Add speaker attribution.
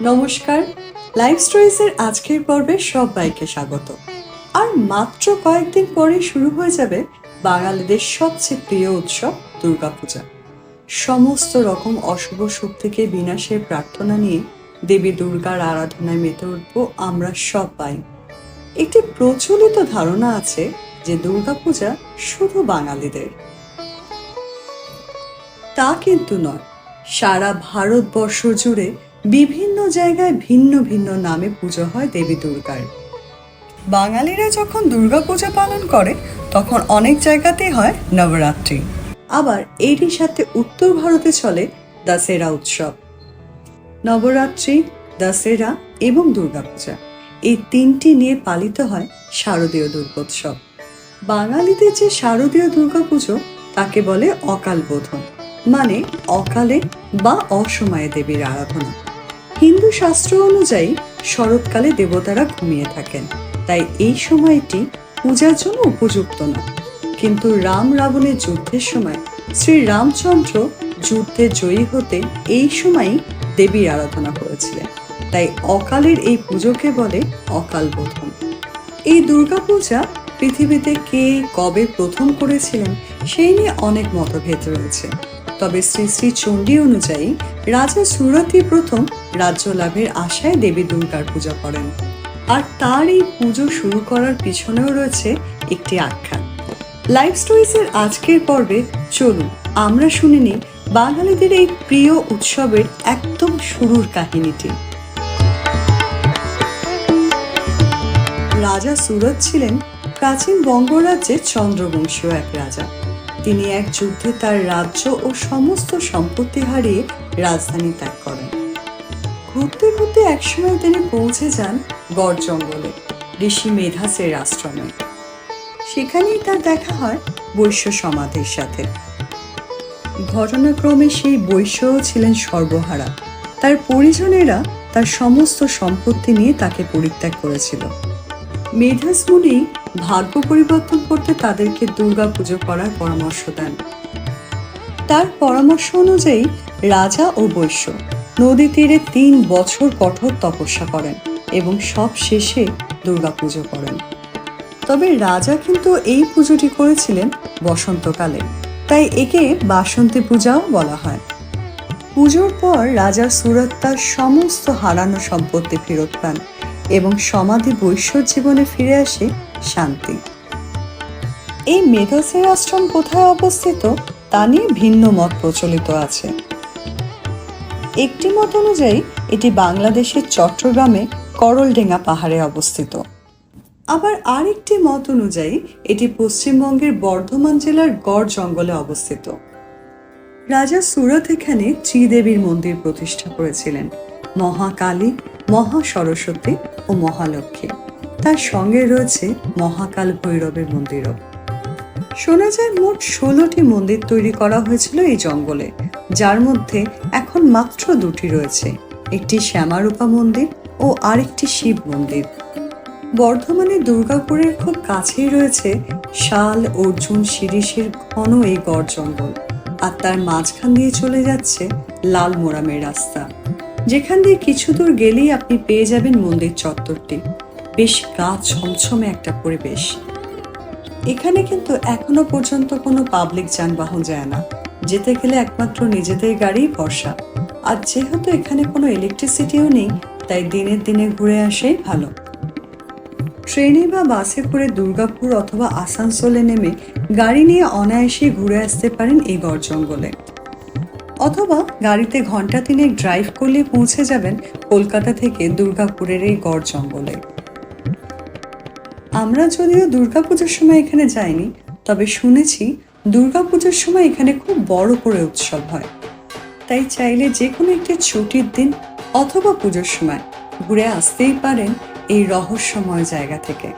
Speaker 1: নমস্কার লাইফ স্টোরিজের আজকের পর্বে সবাইকে স্বাগত। আর মাত্র কয়েকদিন পরে শুরু হয়ে যাবে বাঙালিদের সবচেয়ে প্রিয় উৎসব দুর্গাপূজা। সমস্ত রকম অশুভ শক্তিকে বিনাশের প্রার্থনা নিয়ে দেবী দুর্গার আরাধনায় মেতে উঠব আমরা সবাই। একটি প্রচলিত ধারণা আছে যে দুর্গাপূজা শুধু বাঙালিদের। তা কিন্তু নয় সারা ভারতবর্ষ জুড়ে বিভিন্ন জায়গায় ভিন্ন ভিন্ন নামে পুজো হয় দেবী দুর্গার। বাঙালিরা যখন দুর্গাপূজা পালন করে, তখন অনেক জায়গাতেই হয় নবরাত্রি। আবার এরই সাথে উত্তর ভারতে চলে দশেরা উৎসব। নবরাত্রি, দশেরা এবং দুর্গাপূজা এই তিনটি নিয়ে পালিত হয় শারদীয় দুর্গোৎসব। বাঙালিদের যে শারদীয় দুর্গাপুজো, তাকে বলে অকাল বোধন। মানে অকালে বা অসময়ে দেবীর আরাধনা। হিন্দু শাস্ত্র অনুযায়ী শরৎকালে দেবতারা ঘুমিয়ে থাকেন। তাই এই সময়টি পূজার জন্য উপযুক্ত না। কিন্তু রাম রাবণের যুদ্ধের সময় শ্রী রামচন্দ্র যুদ্ধে জয়ী হতে এই সময়ই দেবীর আরাধনা করেছিলেন। তাই অকালের এই পুজোকে বলে অকাল বোধন। এই দুর্গাপূজা পৃথিবীতে কে কবে প্রথম করেছিলেন, সেই নিয়ে অনেক মতভেদ রয়েছে। তবে শ্রী শ্রী চণ্ডী অনুযায়ী রাজা সুরতি প্রথম রাজ্য লাভের আশায় দেবী দুর্গার পূজা করেন। আর তার এই পুজো শুরু করার পিছনেও রয়েছে একটি আখ্যান। লাইফ স্টোরিজের আজকের পর্বে চলুন, আমরা শুনে নিই বাঙালিদের এই প্রিয় উৎসবের একদম শুরুর কাহিনীটি। রাজা সুরত ছিলেন প্রাচীন বঙ্গরাজ্যের চন্দ্রবংশীয় এক রাজা। তিনি এক যুদ্ধে তার রাজ্য ও সমস্ত সম্পত্তি হারিয়ে রাজধানী ত্যাগ করেন। ঘুরতে ঘুরতে একসময় তিনি পৌঁছে যান গড় জঙ্গলে, ঋষি মেধাসের আশ্রমে। সেখানেই তার দেখা হয় বৈশ্য সমাধির সাথে। ঘটনাক্রমে সেই বৈশ্যও ছিলেন সর্বহারা। তার পরিজনেরা তার সমস্ত সম্পত্তি নিয়ে তাকে পরিত্যাগ করেছিল। মেধাস মুনি ভাগ্য পরিবর্তন করতে তাদেরকে দুর্গা পুজো করার পরামর্শ দেন। তার পরামর্শ অনুযায়ী রাজা ও বৈশ্য নদী তীরে তিন বছর কঠোর তপস্যা করেন এবং সব শেষে দুর্গা পুজো করেন। তবে রাজা কিন্তু এই পুজোটি করেছিলেন বসন্তকালে, তাই একে বাসন্তী পূজাও বলা হয়। পুজোর পর রাজা সুরত তার সমস্ত হারানো সম্পত্তি ফেরত পান এবং সমাধি বৈশ্য জীবনে ফিরে আসে শান্তি। এই মেধসের আশ্রম কোথায় অবস্থিত, তা নিয়ে ভিন্ন মত প্রচলিত আছে। একটি মত অনুযায়ী, এটি বাংলাদেশের চট্টগ্রামে করলডেঙ্গা পাহাড়ে অবস্থিত। আবার আরেকটি মত অনুযায়ী, এটি পশ্চিমবঙ্গের বর্ধমান জেলার গড় জঙ্গলে অবস্থিত। রাজা সুরত এখানে ত্রিদেবীর মন্দির প্রতিষ্ঠা করেছিলেন। মহাকালী মহা সরস্বতী ও মহালক্ষ্মী। তার সঙ্গে রয়েছে মহাকাল ভৈরবের মন্দিরও। শোনা যায় মোট ষোলোটি মন্দির তৈরি করা হয়েছিল এই জঙ্গলে, যার মধ্যে এখন মাত্র দুটি রয়েছে, একটি শ্যামারূপা মন্দির ও আরেকটি শিব মন্দির। বর্ধমানে দুর্গাপুরের খুব কাছেই রয়েছে শাল, অর্জুন, শিরিষের ঘন এই গড় জঙ্গল, আর তার মাঝখান দিয়ে চলে যাচ্ছে লাল মোরামের রাস্তা। যেখান দিয়ে কিছু দূর গেলেই আপনি পেয়ে যাবেন মন্দির চত্বরটি। বেশ গা ছমছমে একটা পরিবেশ। এখানে কিন্তু এখনও পর্যন্ত কোনো পাবলিক যানবাহন যায় না। যেতে গেলে একমাত্র নিজেদের গাড়ি ভরসা। আর যেহেতু এখানে কোনো ইলেকট্রিসিটিও নেই, তাই দিনের দিনে ঘুরে আসাই ভালো। ট্রেনে বা বাসে করে দুর্গাপুর অথবা আসানসোলে নেমে গাড়ি নিয়ে অনায়াসে ঘুরে আসতে পারেন এই গড় জঙ্গলে অথবা গাড়িতে ঘণ্টা তিনেক ড্রাইভ করলে পৌঁছে যাবেন কলকাতা থেকে দুর্গাপুরের এই গড় জঙ্গলে। আমরা যদিও দুর্গাপুজোর সময় এখানে যাইনি, তবে শুনেছি দুর্গাপুজোর সময় এখানে খুব বড় করে উৎসব হয়। তাই চাইলে যে কোনো একটি ছুটির দিন অথবা পুজোর সময় ঘুরে আসতেই পারেন এই রহস্যময় জায়গা থেকে।